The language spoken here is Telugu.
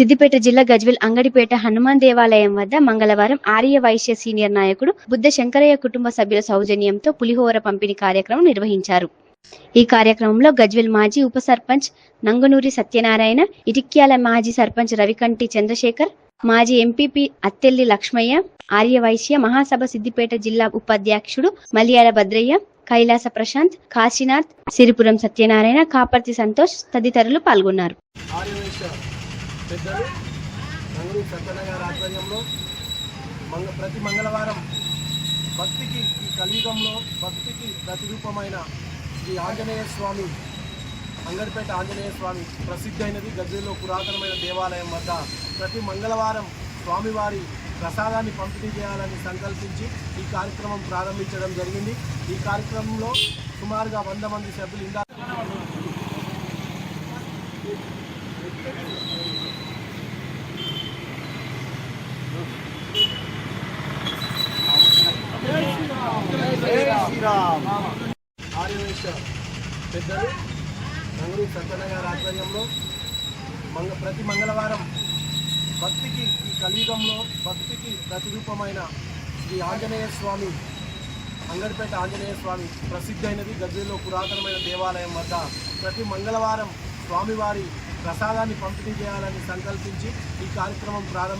సిద్దిపేట జిల్లా గజ్వెల్ అంగడిపేట హనుమాన్ దేవాలయం వద్ద మంగళవారం ఆర్య వైశ్య సీనియర్ నాయకుడు బుద్ధ శంకరయ్య కుటుంబ సభ్యుల సౌజన్యంతో పులిహోర పంపిణీ కార్యక్రమం నిర్వహించారు. ఈ కార్యక్రమంలో గజ్వెల్ మాజీ ఉప సర్పంచ్ నంగునూరి సత్యనారాయణ ఇటిక్యాల మాజీ సర్పంచ్ రవికంటి చంద్రశేఖర్ మాజీ ఎంపీపీ అత్తెల్లి లక్ష్మయ్య ఆర్యవైశ్య మహాసభ సిద్దిపేట జిల్లా ఉపాధ్యక్షుడు మలియాల భద్రయ్య కైలాస ప్రశాంత్ కాశీనాథ్ సిరిపురం సత్యనారాయణ కాపర్తి సంతోష్ తదితరులు పాల్గొన్నారు. పెద్దలు. నంగూరి సత్యన్న గారి ఆధ్వర్యంలో మంగ ప్రతి మంగళవారం భక్తికి ఈ కలియుగంలో భక్తికి ప్రతిరూపమైన శ్రీ ఆంజనేయ స్వామి అంగడిపేట ఆంజనేయ స్వామి ప్రసిద్ధి అయినది గజ్జలో పురాతనమైన దేవాలయం వద్ద ప్రతి మంగళవారం స్వామివారి ప్రసాదాన్ని పంపిణీ చేయాలని సంకల్పించి ఈ కార్యక్రమం ప్రారంభించడం జరిగింది. ఈ కార్యక్రమంలో సుమారుగా వంద మంది సభ్యులు ఇందా ఆర్యవేశ పెద్దలు నంగూరి గారి ఆధ్వర్యంలో మంగ ప్రతి మంగళవారం భక్తికి ఈ కలియుగంలో భక్తికి ప్రతిరూపమైన శ్రీ ఆంజనేయ స్వామి అంగడిపేట ఆంజనేయ స్వామి ప్రసిద్ధి అయినది గజ్జలో పురాతనమైన దేవాలయం వద్ద ప్రతి మంగళవారం స్వామివారి ప్రసాదాన్ని పంపిణీ చేయాలని సంకల్పించి ఈ కార్యక్రమం ప్రారంభ